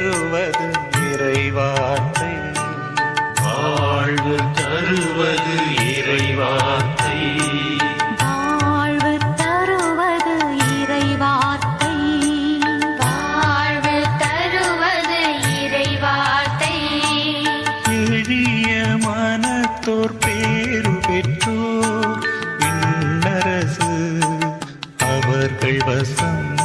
தருவது இறைவார்த்தை. வாழ்வு தருவது இறைவார்த்தை. வாழ்வு தருவது இறைவார்த்தை. வாழ்வு தருவது இறைவார்த்தை. எளிய மனத்தோர் பேரு பெற்றோர். இன்னரசு அவர்கள் வசம்